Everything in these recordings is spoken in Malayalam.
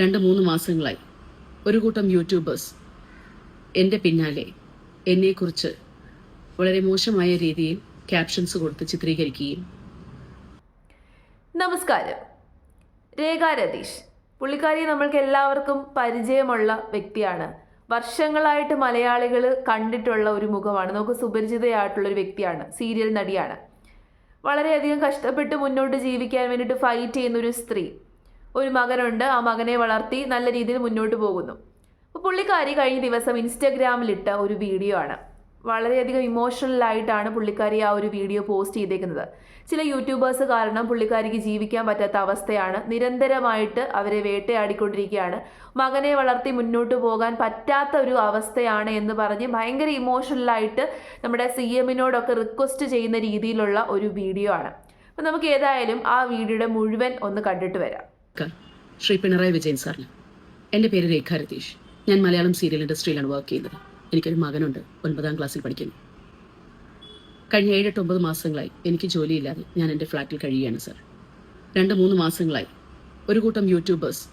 രണ്ട് മൂന്ന് മാസങ്ങളായി. ഒരു കൂട്ടം യൂട്യൂബേഴ്സ് എന്റെ പിന്നാലെ എന്നെക്കുറിച്ച് വളരെ മോശമായ രീതിയിൽ ക്യാപ്ഷൻസ് കൊടുത്ത് ചിത്രീകരിക്കുകയും. നമസ്കാരം. രേഖ രതീഷ്. പുള്ളിക്കാരി നമ്മൾക്ക് എല്ലാവർക്കും പരിചയമുള്ള വ്യക്തിയാണ്. വർഷങ്ങളായിട്ട് മലയാളികൾ കണ്ടിട്ടുള്ള ഒരു മുഖമാണ്. നമുക്ക് സുപരിചിതയായിട്ടുള്ള ഒരു വ്യക്തിയാണ്. സീരിയൽ നടിയാണ്. വളരെയധികം കഷ്ടപ്പെട്ട് മുന്നോട്ട് ജീവിക്കാൻ വേണ്ടിയിട്ട് ഫൈറ്റ് ചെയ്യുന്ന ഒരു സ്ത്രീ. ഒരു മകനുണ്ട്. ആ മകനെ വളർത്തി നല്ല രീതിയിൽ മുന്നോട്ട് പോകുന്നു. അപ്പോൾ പുള്ളിക്കാരി കഴിഞ്ഞ ദിവസം ഇൻസ്റ്റഗ്രാമിലിട്ട ഒരു വീഡിയോ ആണ്. വളരെയധികം ഇമോഷണൽ ആയിട്ടാണ് പുള്ളിക്കാരി ആ ഒരു വീഡിയോ പോസ്റ്റ് ചെയ്തേക്കുന്നത്. ചില യൂട്യൂബേഴ്സ് കാരണം പുള്ളിക്കാരിക്ക് ജീവിക്കാൻ പറ്റാത്ത അവസ്ഥയാണ്. നിരന്തരമായിട്ട് അവരെ വേട്ടയാടിക്കൊണ്ടിരിക്കുകയാണ്. മകനെ വളർത്തി മുന്നോട്ട് പോകാൻ പറ്റാത്ത ഒരു അവസ്ഥയാണ് എന്ന് പറഞ്ഞ് ഭയങ്കര ഇമോഷണലായിട്ട് നമ്മുടെ സി എമ്മിനോടൊക്കെ റിക്വസ്റ്റ് ചെയ്യുന്ന രീതിയിലുള്ള ഒരു വീഡിയോ ആണ്. അപ്പം നമുക്ക് ഏതായാലും ആ വീഡിയോയുടെ മുഴുവൻ ഒന്ന് കണ്ടിട്ട് വരാം. ശ്രീ പിണറായി വിജയൻ സാറിന്. എന്റെ പേര് രേഖ രതീഷ്. ഞാൻ മലയാളം സീരിയൽ ഇൻഡസ്ട്രിയിലാണ് വർക്ക് ചെയ്യുന്നത്. എനിക്കൊരു മകനുണ്ട്. ഒൻപതാം ക്ലാസ്സിൽ പഠിക്കുന്നു. കഴിഞ്ഞ ഏഴെട്ട് ഒമ്പത് മാസങ്ങളായി എനിക്ക് ജോലിയില്ലാതെ ഞാൻ എന്റെ ഫ്ലാറ്റിൽ കഴിയുകയാണ് സർ. രണ്ട് മൂന്ന് മാസങ്ങളായി ഒരു കൂട്ടം യൂട്യൂബേഴ്സ്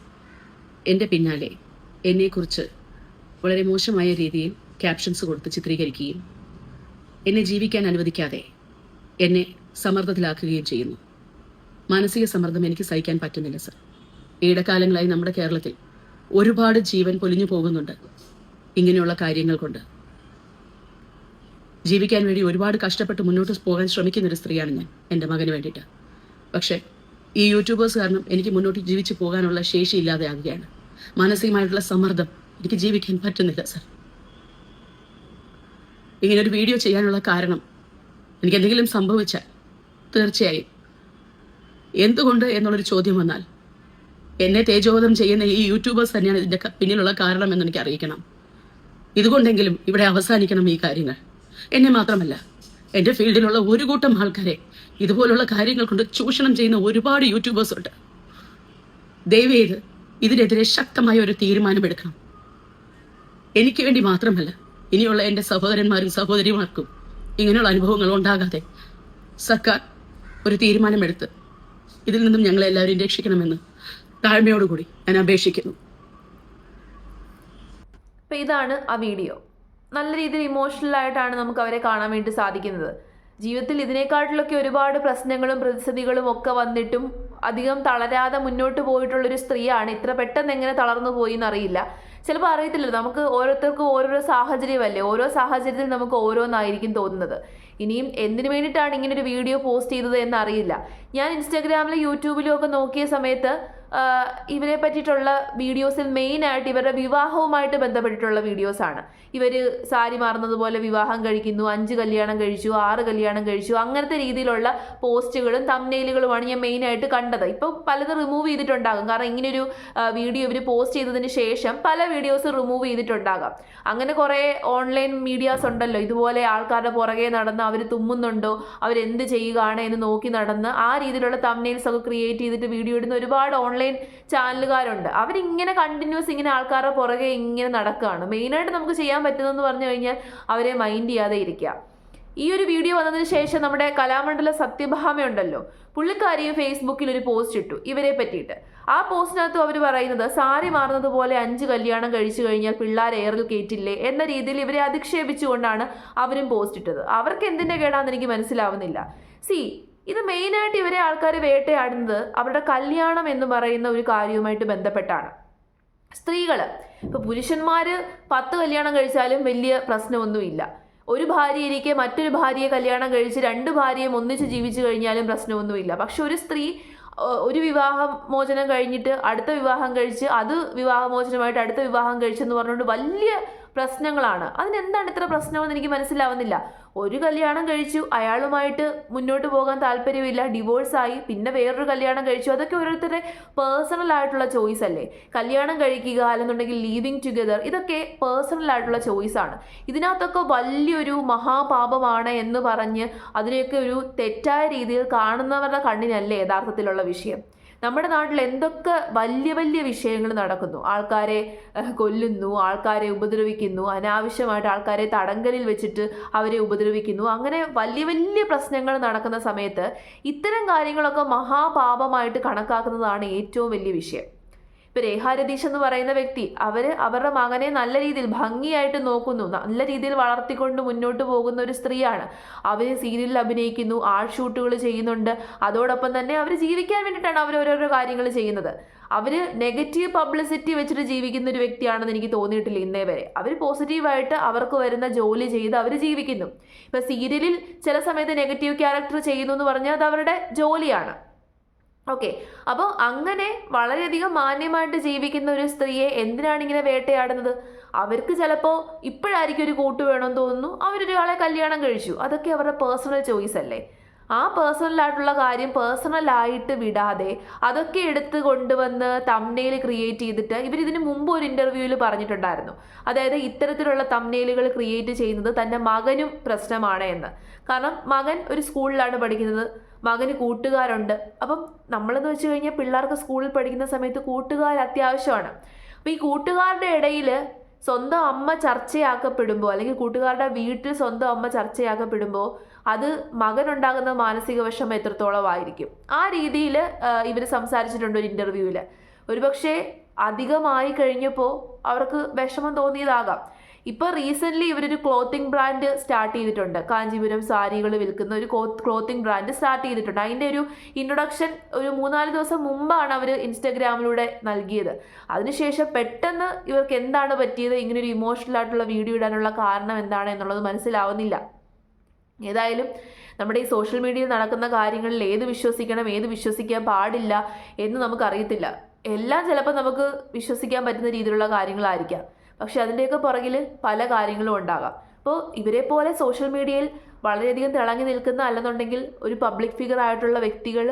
എന്റെ പിന്നാലെ എന്നെക്കുറിച്ച് വളരെ മോശമായ രീതിയിൽ ക്യാപ്ഷൻസ് കൊടുത്ത് ചിത്രീകരിക്കുകയും എന്നെ ജീവിക്കാൻ അനുവദിക്കാതെ എന്നെ സമ്മർദ്ദത്തിലാക്കുകയും ചെയ്യുന്നു. മാനസിക സമ്മർദ്ദം എനിക്ക് സഹിക്കാൻ പറ്റുന്നില്ല സർ. ഈടക്കാലങ്ങളായി നമ്മുടെ കേരളത്തിൽ ഒരുപാട് ജീവൻ പൊലിഞ്ഞു പോകുന്നുണ്ട് ഇങ്ങനെയുള്ള കാര്യങ്ങൾ കൊണ്ട്. ജീവിക്കാൻ വേണ്ടി ഒരുപാട് കഷ്ടപ്പെട്ട് മുന്നോട്ട് പോകാൻ ശ്രമിക്കുന്ന ഒരു സ്ത്രീയാണ് ഞാൻ എന്റെ മകന് വേണ്ടിയിട്ട്. പക്ഷേ ഈ യൂട്യൂബേഴ്സ് കാരണം എനിക്ക് മുന്നോട്ട് ജീവിച്ചു പോകാനുള്ള ശേഷി ഇല്ലാതെ ആകുകയാണ് മാനസികമായിട്ടുള്ള സമ്മർദ്ദം എനിക്ക് ജീവിക്കാൻ പറ്റുന്നില്ല സർ. ഇങ്ങനെ ഒരു വീഡിയോ ചെയ്യാനുള്ള കാരണം എനിക്ക് എന്തെങ്കിലും സംഭവിച്ചാൽ തീർച്ചയായും എന്തുകൊണ്ട് എന്നുള്ളൊരു ചോദ്യം വന്നാൽ എന്നെ തേജോവധം ചെയ്യുന്ന ഈ യൂട്യൂബേഴ്സ് തന്നെയാണ് ഇതിന്റെ പിന്നിലുള്ള കാരണം എന്ന് എനിക്ക് അറിയിക്കണം. ഇതുകൊണ്ടെങ്കിലും ഇവിടെ അവസാനിക്കണം ഈ കാര്യങ്ങൾ. എന്നെ മാത്രമല്ല എന്റെ ഫീൽഡിലുള്ള ഒരു കൂട്ടം ആൾക്കാരെ ഇതുപോലുള്ള കാര്യങ്ങൾ കൊണ്ട് ചൂഷണം ചെയ്യുന്ന ഒരുപാട് യൂട്യൂബേഴ്സ് ഉണ്ട്. ദയവേത് ഇതിനെതിരെ ശക്തമായ ഒരു തീരുമാനമെടുക്കണം. എനിക്ക് വേണ്ടി മാത്രമല്ല ഇനിയുള്ള എന്റെ സഹോദരന്മാരും സഹോദരിമാർക്കും ഇങ്ങനെയുള്ള അനുഭവങ്ങൾ ഉണ്ടാകാതെ സർക്കാർ ഒരു തീരുമാനമെടുത്ത് ഇതിൽ നിന്നും ഞങ്ങളെല്ലാവരും രക്ഷിക്കണമെന്ന് താഴ്മയോടുകൂടി ഞാൻ അപേക്ഷിക്കുന്നു. അപ്പോൾ ഇതാണ് ആ വീഡിയോ. നല്ല രീതിയിൽ ഇമോഷണൽ ആയിട്ടാണ് നമുക്ക് അവരെ കാണാൻ വേണ്ടി സാധിക്കുന്നത്. ജീവിതത്തിൽ ഇതിനേക്കാട്ടിലൊക്കെ ഒരുപാട് പ്രശ്നങ്ങളും പ്രതിസന്ധികളും ഒക്കെ വന്നിട്ടും അധികം തളരാതെ മുന്നോട്ട് പോയിട്ടുള്ളൊരു സ്ത്രീയാണ്. ഇത്ര പെട്ടെന്ന് എങ്ങനെ തളർന്നു പോയി എന്നറിയില്ല. ചിലപ്പോൾ അറിയത്തില്ല നമുക്ക് ഓരോരുത്തർക്കും ഓരോരോ സാഹചര്യമല്ലേ? ഓരോ സാഹചര്യത്തിൽ നമുക്ക് ഓരോന്നായിരിക്കും തോന്നുന്നത്. ഇനിയും എന്തിനു വേണ്ടിയിട്ടാണ് ഇങ്ങനെ ഒരു വീഡിയോ പോസ്റ്റ് ചെയ്തത് എന്നറിയില്ല. ഞാൻ ഇൻസ്റ്റാഗ്രാമിലും യൂട്യൂബിലും ഒക്കെ നോക്കിയ സമയത്ത് ഇവരെ പറ്റിയിട്ടുള്ള വീഡിയോസിൽ മെയിനായിട്ട് ഇവരുടെ വിവാഹവുമായിട്ട് ബന്ധപ്പെട്ടിട്ടുള്ള വീഡിയോസാണ്. ഇവർ സാരി മാറുന്നതുപോലെ വിവാഹം കഴിക്കുന്നു അഞ്ച് കല്യാണം കഴിച്ചു ആറ് കല്യാണം കഴിച്ചു അങ്ങനത്തെ രീതിയിലുള്ള പോസ്റ്റുകളും തമ്നെയിലുകളുമാണ് ഞാൻ മെയിനായിട്ട് കണ്ടത്. ഇപ്പോൾ പലത് റിമൂവ് ചെയ്തിട്ടുണ്ടാകും. കാരണം ഇങ്ങനൊരു വീഡിയോ ഇവർ പോസ്റ്റ് ചെയ്തതിന് ശേഷം പല വീഡിയോസ് റിമൂവ് ചെയ്തിട്ടുണ്ടാകാം. അങ്ങനെ കുറേ ഓൺലൈൻ മീഡിയാസ് ഉണ്ടല്ലോ. ഇതുപോലെ ആൾക്കാരുടെ പുറകെ നടന്ന് അവർ തുമ്മുന്നുണ്ടോ അവരെന്ത് ചെയ്യുകയാണ് എന്ന് നോക്കി നടന്ന് ആ രീതിയിലുള്ള തമ്നെയിൽസ് ഒക്കെ ക്രിയേറ്റ് ചെയ്തിട്ട് വീഡിയോ ഇടുന്ന ഒരുപാട് ഓൺലൈൻ ചാനലുകാരുണ്ട്. അവരിങ്ങനെ കണ്ടിന്യൂസ് ഇങ്ങനെ ആൾക്കാരുടെ പുറകെ ഇങ്ങനെ നടക്കുകയാണ് മെയിനായിട്ട് നമുക്ക് ചെയ്യാൻ പറ്റുന്നതെന്ന് പറഞ്ഞു കഴിഞ്ഞാൽ അവരെ മൈൻഡ് ചെയ്യാതെ ഇരിക്കുക. ഈ ഒരു വീഡിയോ വന്നതിന് ശേഷം നമ്മുടെ കലാമണ്ഡല സത്യഭാമ ഉണ്ടല്ലോ. പുള്ളിക്കാരിയും ഫേസ്ബുക്കിൽ ഒരു പോസ്റ്റ് ഇട്ടു. ഇവരെ പറ്റിയിട്ട്. ആ പോസ്റ്റിനകത്ത് അവർ പറയുന്നത് സാരി മാറുന്നത് പോലെ അഞ്ച് കല്യാണം കഴിച്ചു കഴിഞ്ഞാൽ പിള്ളേർ എയറിൽ കയറ്റില്ലേ എന്ന രീതിയിൽ ഇവരെ അധിക്ഷേപിച്ചുകൊണ്ടാണ് അവരും പോസ്റ്റ് ഇട്ടത്. അവർക്ക് എന്തിന്റെ കേടാന്ന് എനിക്ക് മനസ്സിലാവുന്നില്ല. സി ഇത് മെയിനായിട്ട് ഇവരെ ആൾക്കാർ വേട്ടയാടുന്നത് അവരുടെ കല്യാണം എന്ന് പറയുന്ന ഒരു കാര്യവുമായിട്ട് ബന്ധപ്പെട്ടാണ്. സ്ത്രീകൾ ഇപ്പോൾ പുരുഷന്മാർ പത്ത് കല്യാണം കഴിച്ചാലും വലിയ പ്രശ്നമൊന്നുമില്ല. ഒരു ഭാര്യ ഇരിക്കെ മറ്റൊരു ഭാര്യയെ കല്യാണം കഴിച്ച് രണ്ട് ഭാര്യയും ഒന്നിച്ച് ജീവിച്ചു കഴിഞ്ഞാലും പ്രശ്നമൊന്നുമില്ല. പക്ഷെ ഒരു സ്ത്രീ ഒരു വിവാഹമോചനം കഴിഞ്ഞിട്ട് അടുത്ത വിവാഹം കഴിച്ച് അത് വിവാഹമോചനമായിട്ട് അടുത്ത വിവാഹം കഴിച്ചെന്ന് പറഞ്ഞുകൊണ്ട് വലിയ പ്രശ്നങ്ങളാണ്. അതിനെന്താണ് ഇത്ര പ്രശ്നമെന്ന് എനിക്ക് മനസ്സിലാവുന്നില്ല. ഒരു കല്യാണം കഴിച്ചു അയാളുമായിട്ട് മുന്നോട്ട് പോകാൻ താല്പര്യമില്ല ഡിവോഴ്സായി പിന്നെ വേറൊരു കല്യാണം കഴിച്ചു. അതൊക്കെ ഓരോരുത്തരുടെ പേഴ്സണൽ ആയിട്ടുള്ള ചോയ്സ് അല്ലേ? കല്യാണം കഴിക്കുക അല്ലെന്നുണ്ടെങ്കിൽ ലീവിങ് ടുഗദർ ഇതൊക്കെ പേഴ്സണൽ ആയിട്ടുള്ള ചോയ്സ് ആണ്. ഇതിനകത്തൊക്കെ വലിയൊരു മഹാപാപമാണ് എന്ന് പറഞ്ഞ് അതിനെയൊക്കെ ഒരു തെറ്റായ രീതിയിൽ കാണുന്നവരുടെ കണ്ണിനല്ലേ യഥാർത്ഥത്തിലുള്ള വിഷയം. നമ്മുടെ നാട്ടിൽ എന്തൊക്കെ വലിയ വലിയ വിഷയങ്ങൾ നടക്കുന്നു? ആൾക്കാരെ കൊല്ലുന്നു ആൾക്കാരെ ഉപദ്രവിക്കുന്നു അനാവശ്യമായിട്ട് ആൾക്കാരെ തടങ്കലിൽ വെച്ചിട്ട് അവരെ ഉപദ്രവിക്കുന്നു. അങ്ങനെ വലിയ വലിയ പ്രശ്നങ്ങൾ നടക്കുന്ന സമയത്ത് ഇത്തരം കാര്യങ്ങളൊക്കെ മഹാപാപമായിട്ട് കണക്കാക്കുന്നതാണ് ഏറ്റവും വലിയ വിഷയം. ഇപ്പൊ രേഖാരതീഷ് എന്ന് പറയുന്ന വ്യക്തി അവർ അവരുടെ മകനെ നല്ല രീതിയിൽ ഭംഗിയായിട്ട് നോക്കുന്നു നല്ല രീതിയിൽ വളർത്തിക്കൊണ്ട് മുന്നോട്ട് പോകുന്ന ഒരു സ്ത്രീയാണ്. അവർ സീരിയലിൽ അഭിനയിക്കുന്നു ആർട്ട് ഷൂട്ടുകൾ ചെയ്യുന്നുണ്ട്. അതോടൊപ്പം തന്നെ അവർ ജീവിക്കാൻ വേണ്ടിയിട്ടാണ് അവർ ഓരോരോ കാര്യങ്ങൾ ചെയ്യുന്നത്. അവർ നെഗറ്റീവ് പബ്ലിസിറ്റി വെച്ചിട്ട് ജീവിക്കുന്ന ഒരു വ്യക്തിയാണെന്ന് എനിക്ക് തോന്നിയിട്ടില്ല ഇന്നേ വരെ. അവർ പോസിറ്റീവായിട്ട് അവർക്ക് വരുന്ന ജോലി ചെയ്ത് അവർ ജീവിക്കുന്നു. ഇപ്പൊ സീരിയലിൽ ചില സമയത്ത് നെഗറ്റീവ് ക്യാരക്ടർ ചെയ്യുന്നു എന്ന് പറഞ്ഞാൽ അത് അവരുടെ ജോലിയാണ്. ഓക്കെ. അപ്പോൾ അങ്ങനെ വളരെയധികം മാന്യമായിട്ട് ജീവിക്കുന്ന ഒരു സ്ത്രീയെ എന്തിനാണ് ഇങ്ങനെ വേട്ടയാടുന്നത്? അവർക്ക് ചിലപ്പോൾ ഇപ്പോഴായിരിക്കും ഒരു കൂട്ട് വേണമെന്ന് തോന്നുന്നു. അവരൊരാളെ കല്യാണം കഴിച്ചു. അതൊക്കെ അവരുടെ പേഴ്സണൽ ചോയ്സ് അല്ലേ? ആ പേഴ്സണലായിട്ടുള്ള കാര്യം പേഴ്സണലായിട്ട് വിടാതെ അതൊക്കെ എടുത്ത് കൊണ്ടുവന്ന് തമ്നെയിൽ ക്രിയേറ്റ് ചെയ്തിട്ട് ഇവർ ഇതിന് മുമ്പ് ഒരു ഇന്റർവ്യൂവിൽ പറഞ്ഞിട്ടുണ്ടായിരുന്നു. അതായത് ഇത്തരത്തിലുള്ള തമ്നെയിലുകൾ ക്രിയേറ്റ് ചെയ്യുന്നത് തന്റെ മകനും പ്രശ്നമാണ് എന്ന്. കാരണം മകൻ ഒരു സ്കൂളിലാണ് പഠിക്കുന്നത്. മകന് കൂട്ടുകാരുണ്ട്. അപ്പം നമ്മളെന്ന് വെച്ച് കഴിഞ്ഞാൽ പിള്ളേർക്ക് സ്കൂളിൽ പഠിക്കുന്ന സമയത്ത് കൂട്ടുകാർ അത്യാവശ്യമാണ്. അപ്പോൾ ഈ കൂട്ടുകാരുടെ ഇടയിൽ സ്വന്തം അമ്മ ചർച്ചയാക്കപ്പെടുമ്പോൾ അല്ലെങ്കിൽ കൂട്ടുകാരുടെ വീട്ടിൽ സ്വന്തം അമ്മ ചർച്ചയാക്കപ്പെടുമ്പോൾ അത് മകനുണ്ടാകുന്ന മാനസിക വിഷമം എത്രത്തോളമായിരിക്കും ആ രീതിയിൽ ഇവർ സംസാരിച്ചിട്ടുണ്ട് ഒരു ഇന്റർവ്യൂവിൽ ഒരുപക്ഷെ അധികമായി കഴിഞ്ഞപ്പോൾ അവർക്ക് വിഷമം തോന്നിയതാകാം. ഇപ്പോൾ റീസെന്റ്ലി ഇവരൊരു ക്ലോത്തിങ് ബ്രാൻഡ് സ്റ്റാർട്ട് ചെയ്തിട്ടുണ്ട്. കാഞ്ചീപുരം സാരികൾ വിൽക്കുന്ന ഒരു ക്ലോത്തിങ് ബ്രാൻഡ് സ്റ്റാർട്ട് ചെയ്തിട്ടുണ്ട്. അതിന്റെ ഒരു ഇൻട്രൊഡക്ഷൻ ഒരു മൂന്നാൽ ദിവസം മുമ്പാണ് അവർ ഇൻസ്റ്റഗ്രാമിലൂടെ നൽകിയത്. അതിനുശേഷം പെട്ടെന്ന് ഇവർക്ക് എന്താണ് പറ്റിയത്? ഇങ്ങനെ ഒരു ഇമോഷണൽ ആയിട്ടുള്ള വീഡിയോ ഇടാനുള്ള കാരണം എന്താണ് എന്നുള്ളത് മനസ്സിലാവുന്നില്ല. ഏതായാലും നമ്മുടെ ഈ സോഷ്യൽ മീഡിയയിൽ നടക്കുന്ന കാര്യങ്ങളിൽ ഏത് വിശ്വസിക്കണം ഏത് വിശ്വസിക്കാൻ പാടില്ല എന്ന് നമുക്കറിയത്തില്ല. എല്ലാം ചിലപ്പോൾ നമുക്ക് വിശ്വസിക്കാൻ പറ്റുന്ന രീതിയിലുള്ള കാര്യങ്ങളായിരിക്കാം. പക്ഷെ അതിന്റെയൊക്കെ പുറകിൽ പല കാര്യങ്ങളും ഉണ്ടാകാം. അപ്പോൾ ഇവരെ പോലെ സോഷ്യൽ മീഡിയയിൽ വളരെയധികം തിളങ്ങി നിൽക്കുന്ന അല്ലെന്നുണ്ടെങ്കിൽ ഒരു പബ്ലിക് ഫിഗർ ആയിട്ടുള്ള വ്യക്തികൾ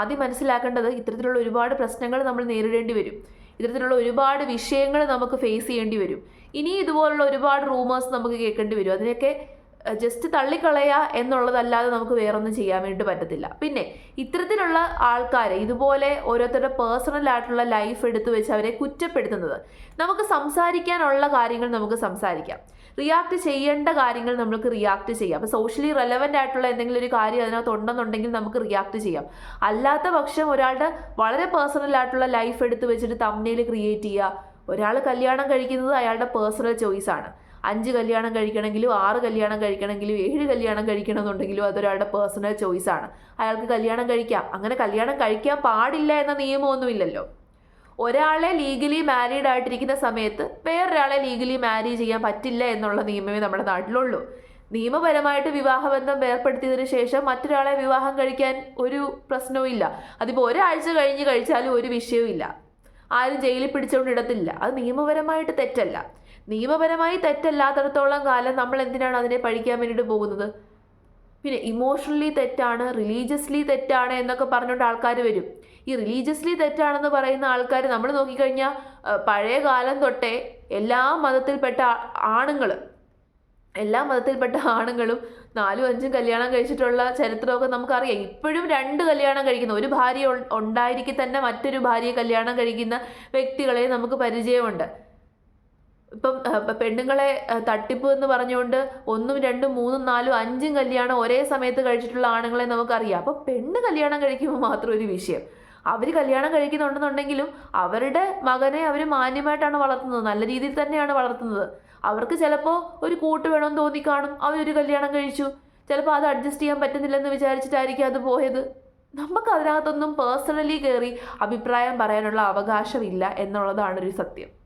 ആദ്യം മനസ്സിലാക്കേണ്ടത് ഇത്തരത്തിലുള്ള ഒരുപാട് പ്രശ്നങ്ങൾ നമ്മൾ നേരിടേണ്ടി വരും. ഇത്തരത്തിലുള്ള ഒരുപാട് വിഷയങ്ങൾ നമുക്ക് ഫേസ് ചെയ്യേണ്ടി വരും. ഇനി ഇതുപോലുള്ള ഒരുപാട് റൂമേഴ്സ് നമുക്ക് കേൾക്കേണ്ടി വരും. അതിനൊക്കെ ജസ്റ്റ് തള്ളിക്കളയുക എന്നുള്ളതല്ലാതെ നമുക്ക് വേറൊന്നും ചെയ്യാൻ വേണ്ടി പറ്റത്തില്ല. പിന്നെ ഇത്തരത്തിലുള്ള ആൾക്കാരെ ഇതുപോലെ ഓരോരുത്തരുടെ പേഴ്സണൽ ആയിട്ടുള്ള ലൈഫ് എടുത്തു വെച്ച് അവരെ കുറ്റപ്പെടുത്തുന്നത്. നമുക്ക് സംസാരിക്കാനുള്ള കാര്യങ്ങൾ നമുക്ക് സംസാരിക്കാം. റിയാക്ട് ചെയ്യേണ്ട കാര്യങ്ങൾ നമുക്ക് റിയാക്ട് ചെയ്യാം. അപ്പോൾ സോഷ്യലി റെലവന്റ് ആയിട്ടുള്ള എന്തെങ്കിലും ഒരു കാര്യം അതിനകത്ത് ഉണ്ടെന്നുണ്ടെങ്കിൽ നമുക്ക് റിയാക്ട് ചെയ്യാം. അല്ലാത്ത പക്ഷം ഒരാളുടെ വളരെ പേഴ്സണൽ ആയിട്ടുള്ള ലൈഫ് എടുത്തു വെച്ചിട്ട് തമ്മിൽ ക്രിയേറ്റ് ചെയ്യുക. ഒരാൾ കല്യാണം കഴിക്കുന്നത് അയാളുടെ പേഴ്സണൽ ചോയ്സാണ് അഞ്ച് കല്യാണം കഴിക്കണമെങ്കിലും ആറ് കല്യാണം കഴിക്കണമെങ്കിലും ഏഴ് കല്യാണം കഴിക്കണമെന്നുണ്ടെങ്കിലും അതൊരാളുടെ പേഴ്സണൽ ചോയ്സാണ് അയാൾക്ക് കല്യാണം കഴിക്കാം. അങ്ങനെ കല്യാണം കഴിക്കാൻ പാടില്ല എന്ന നിയമമൊന്നുമില്ലല്ലോ. ഒരാളെ ലീഗലി മാരീഡ് ആയിട്ടിരിക്കുന്ന സമയത്ത് വേറൊരാളെ ലീഗലി മാരി ചെയ്യാൻ പറ്റില്ല എന്നുള്ള നിയമമേ നമ്മുടെ നാട്ടിലുള്ളൂ. നിയമപരമായിട്ട് വിവാഹബന്ധം ഏർപ്പെടുത്തിയതിനു ശേഷം മറ്റൊരാളെ വിവാഹം കഴിക്കാൻ ഒരു പ്രശ്നവും ഇല്ല. അതിപ്പോൾ ഒരാഴ്ച കഴിഞ്ഞ് കഴിച്ചാലും ഒരു വിഷയവും ഇല്ല. ആരും ജയിലിൽ പിടിച്ചുകൊണ്ട് ഇടത്തില്ല. അത് നിയമപരമായിട്ട് തെറ്റല്ല. നിയമപരമായി തെറ്റല്ലാത്തടത്തോളം കാലം നമ്മൾ എന്തിനാണ് അതിനെ പഠിക്കാൻ വേണ്ടിയിട്ട് പോകുന്നത്? പിന്നെ ഇമോഷണലി തെറ്റാണ് റിലീജിയസ്ലി തെറ്റാണ് എന്നൊക്കെ പറഞ്ഞുകൊണ്ട് ആൾക്കാർ വരും. ഈ റിലീജിയസ്ലി തെറ്റാണെന്ന് പറയുന്ന ആൾക്കാർ നമ്മൾ നോക്കിക്കഴിഞ്ഞാൽ പഴയ കാലം തൊട്ടേ എല്ലാ മതത്തിൽപ്പെട്ട ആണുങ്ങൾ എല്ലാ മതത്തിൽപ്പെട്ട ആണുങ്ങളും നാലും അഞ്ചും കല്യാണം കഴിച്ചിട്ടുള്ള ചരിത്രമൊക്കെ നമുക്കറിയാം. ഇപ്പോഴും രണ്ട് കല്യാണം കഴിക്കുന്ന ഒരു ഭാര്യ ഉണ്ടായിരിക്കെ തന്നെ മറ്റൊരു ഭാര്യയെ കല്യാണം കഴിക്കുന്ന വ്യക്തികളെ നമുക്ക് പരിചയമുണ്ട്. ഇപ്പം പെണ്ണുങ്ങളെ തട്ടിപ്പ് എന്ന് പറഞ്ഞുകൊണ്ട് ഒന്നും രണ്ടും മൂന്നും നാലും അഞ്ചും കല്യാണം ഒരേ സമയത്ത് കഴിച്ചിട്ടുള്ള ആണുങ്ങളെ നമുക്കറിയാം. അപ്പം പെണ്ണ് കല്യാണം കഴിക്കുമ്പോൾ മാത്രം ഒരു വിഷയം. അവർ കല്യാണം കഴിക്കുന്നുണ്ടെന്നുണ്ടെങ്കിലും അവരുടെ മകനെ അവർ മാന്യമായിട്ടാണ് വളർത്തുന്നത്. നല്ല രീതിയിൽ തന്നെയാണ് വളർത്തുന്നത്. അവർക്ക് ചിലപ്പോൾ ഒരു കൂട്ട് വേണമെന്ന് തോന്നിക്കാണും അവരൊരു കല്യാണം കഴിച്ചു. ചിലപ്പോൾ അത് അഡ്ജസ്റ്റ് ചെയ്യാൻ പറ്റുന്നില്ലെന്ന് വിചാരിച്ചിട്ടായിരിക്കും അത് പോയത്. നമുക്ക് അതിനകത്തൊന്നും പേഴ്സണലി കയറി അഭിപ്രായം പറയാനുള്ള അവകാശമില്ല എന്നുള്ളതാണ് ഒരു സത്യം.